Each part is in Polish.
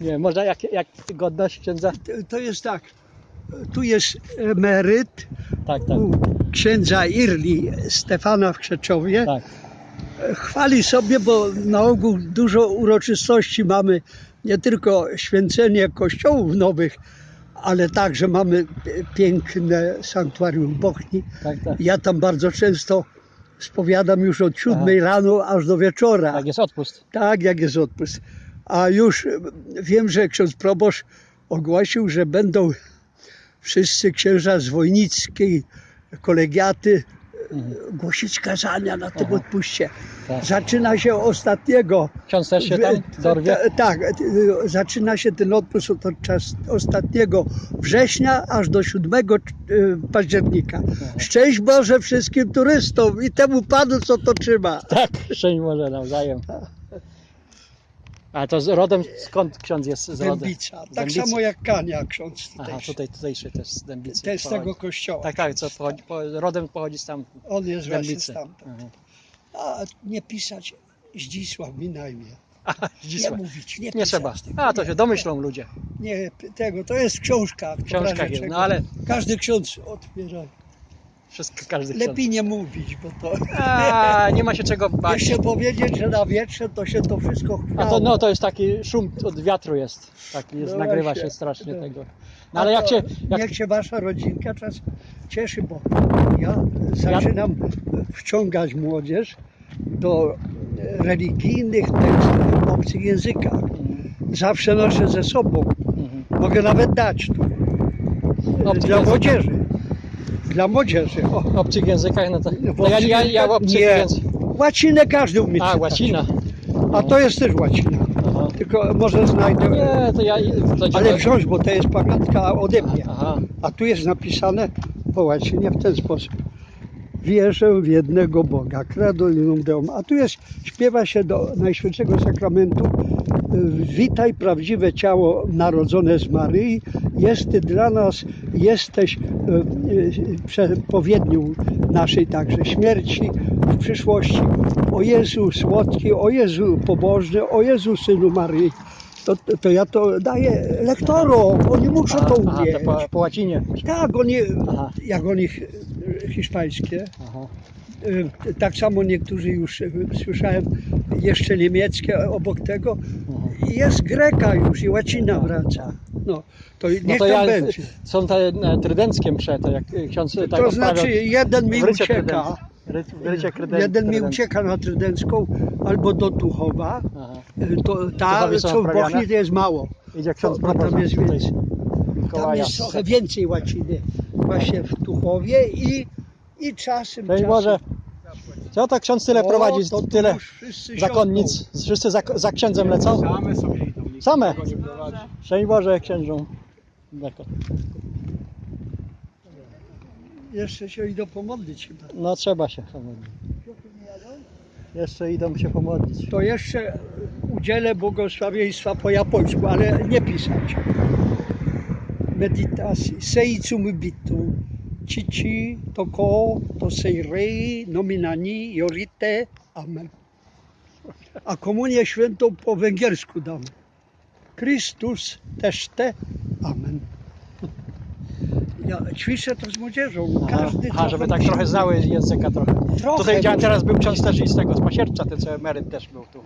Nie, może jak, jak godność księdza? To jest tak, tu jest emeryt Tak, tak, u księdza Irli Stefana w Krzeczowie. tak. Chwali sobie, bo na ogół dużo uroczystości mamy, nie tylko święcenie kościołów nowych, ale także mamy piękne sanktuarium Bochni. tak, tak. Ja tam bardzo często spowiadam już od siódmej rano aż do wieczora. Tak, jest odpust. Tak, jak jest odpust. A już e, wiem, że ksiądz proboszcz ogłosił, że będą wszyscy księża z Wojnickiej, kolegiaty e, głosić kazania na tym. Aha. odpuście. Tak. Zaczyna się ostatniego. Ksiądz też się tam dorwie? ta- Tak, e, zaczyna się ten odpust od ostatniego września aż do 7 e, października. Szczęść Boże wszystkim turystom i temu panu, co to trzyma. Tak, szczęść może nawzajem. A to z rodem, skąd ksiądz jest z rodem? Dębica. Tak Dębicy. samo jak Kania ksiądz tutaj. Aha, tutaj, tutejszy też z Dębicy. Też z tego kościoła. Tak, tak, co pochodzi, po, rodem pochodzi stamtąd. On jest właśnie Dębicy. stamtąd. Aha. A nie pisać Zdzisław na imię. Aha, Nie Zdzisław. mówić, nie, Nie trzeba. A, to Nie, się domyślą ludzie. Nie, tego, to jest książkach razie jest, no ale Każdy ksiądz otwiera. Wszystko, każdy ksiądz. Lepiej nie mówić, bo to... A, nie ma się czego bać. Jeszcze powiedzieć, że na wietrze to się to wszystko A chwiało. to, no, to jest taki szum od wiatru jest. Taki jest, No nagrywa właśnie. się strasznie No. tego. A No ale jak to się, jak, Niech się wasza rodzinka czas cieszy, bo ja zaczynam wciągać młodzież do religijnych tekstów w obcych językach. Zawsze noszę ze sobą. Mhm. Mogę nawet dać tu. Obcych Dla młodzieży. Dla młodzieży. O. obcych językach, no to, to ja, ja, ja w obcych nie. językach. Łacinę każdy umie A, czytać. łacina. A to jest też łacina. Aha. Tylko może znajdę. Nie, to ja... To Ale wziąć, bo to jest pamiątka ode mnie. Aha, A tu jest napisane po łacinie w ten sposób. Wierzę w jednego Boga, credo in unum Deum. A tu jest, śpiewa się do Najświętszego Sakramentu y, Witaj prawdziwe ciało narodzone z Maryi. Jest Ty dla nas, jesteś y, y, przepowiednią naszej także śmierci w przyszłości. O Jezu słodki, o Jezu pobożny, o Jezu Synu Maryi. To, to ja to daję lektorom, oni muszą to aha, umieć. to po, po łacinie. Tak, oni, Aha. jak oni hiszpańskie, Aha. y, tak samo niektórzy już y, słyszałem jeszcze niemieckie obok tego. I Jest greka już i łacina wraca. No, to niech No to tam ja, będzie. są te e, trydenckie msze, to jak ksiądz tak To znaczy jeden mi ucieka, Ry- Wrycie kryden- jeden mi ucieka na Trydencką albo do Tuchowa. Aha. Y, To, ta, co w? Bochni to jest mało. Idzie ksiądz Bo tam jest więcej. Tam jest trochę więcej łaciny właśnie w Tuchowie i, i czasem. Cześć Boże. Co to ksiądz tyle O, prowadzi, to tu tyle już wszyscy zakonnic, wszyscy za, za księdzem lecą? Same sobie idą. nikt Same? nikogo nie prowadzi. Szczęść Boże księżą. Zakon. Jeszcze się idą pomodlić chyba. No trzeba się pomodlić. Jeszcze idą się pomodlić. To jeszcze udzielę błogosławieństwa po japońsku, ale nie pisać. Medytacji. Seitsum bitu. Chichi, toko, to seirei, nominani, yorite. Amen. A komunię świętą po węgiersku dam. Chrystus też te. Amen. Ja ćwiczę to z młodzieżą. Aha, Każdy aha żeby tak trochę znały języka trochę. Trochę Tutaj widziałem, teraz był ksiądz też i z tego, z Pasiercza, ten co emeryt też był tu.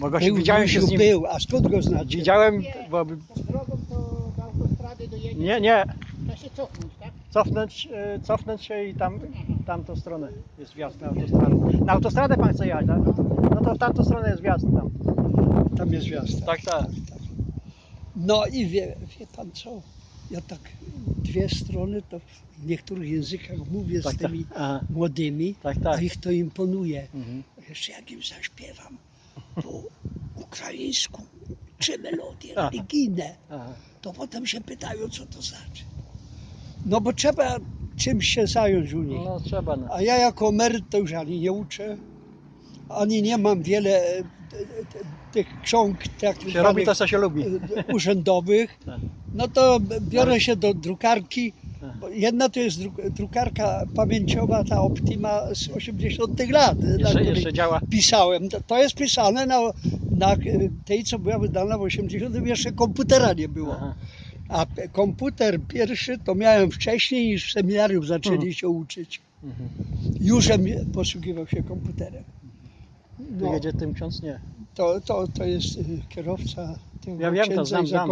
Bo go się, Był, widziałem się z nim, był, a skąd go znacie? widziałem, bo nie, nie, trzeba się cofnąć, tak? cofnąć, e, cofnąć się i tam, tamtą stronę jest wjazd na autostradę. Na autostradę pan chce jechać, tak? No to w tamtą stronę jest wjazd tam. Tam jest gwiazda. Tak, tak. No i wie, wie pan co? Ja tak dwie strony to w niektórych językach mówię Tak, z tak. tymi Aha, młodymi, tak, a tak. ich to imponuje. Mhm. Jeszcze jak im zaśpiewam po ukraińsku czy melodie religijne, Aha. to potem się pytają, co to znaczy. No bo trzeba czymś się zająć u nich. No trzeba, no. A ja jako emeryt to już ani nie uczę, ani nie mam wiele e, e, tych ksiąg tak Się robi to, co się lubi. e, urzędowych, Tak. no to biorę się do drukarki. Jedna to jest dru- drukarka pamięciowa, ta Optima z 80 lat, na Jeszcze, której jeszcze działa. pisałem. To- To jest pisane na na y, tej, co była wydana w 80 jeszcze komputera nie było. Aha. A komputer pierwszy to miałem wcześniej niż w seminarium zaczęli Mhm. się uczyć. Mhm. Jużem posługiwał się komputerem. No, jedzie tym ksiądz? Nie. to, to, to jest y, kierowca Ja wiem, to znam, znam.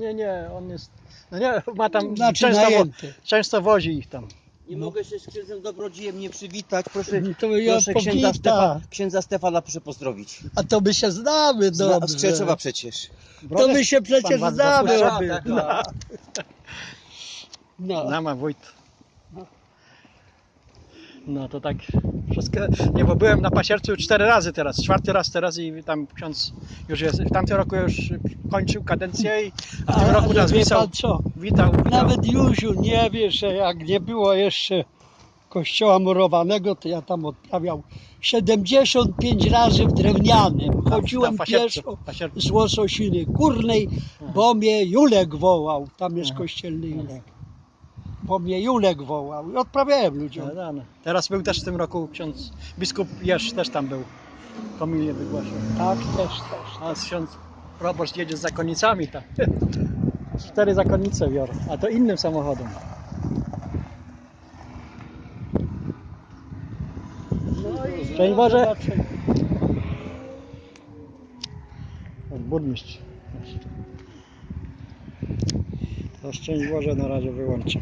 Nie, nie, on jest... No nie, ma tam... Znaczy często, wo, często wozi ich tam. Nie No. mogę się z księdzem dobrodziejem nie przywitać. Proszę, To ja proszę księdza, Stefa, powita. księdza Stefana proszę pozdrowić. A to my się znamy Zna, dobrze. z Krzeczowa przecież. To my się przecież Pan znamy. Władysław oby. tak, No. tak. No. Nama wójt. No to tak wszystko. Nie, bo byłem na pasiercu cztery razy teraz, czwarty raz teraz i tam ksiądz już jest. W tamtym roku już kończył kadencję i w tym roku nas witał. Witał, witał. Nawet Józiu nie wie, że jak nie było jeszcze kościoła murowanego, to ja tam odprawiał 75 razy w drewnianym. Chodziłem pieszo z Łososiny Górnej, bo mnie Julek wołał. Tam jest kościelny Julek. Bo mnie Julek wołał i odprawiałem ludziom. No, no, no. Teraz był też w tym roku ksiądz biskup Jerz też tam był. Komilię wygłaszał. Tak, też, też. A ksiądz proboszcz jedzie z zakonnicami tam. Cztery zakonnice biorą, a to innym samochodem. No i Szczęść Boże. Burmistrz. To szczęść Boże na razie wyłączę.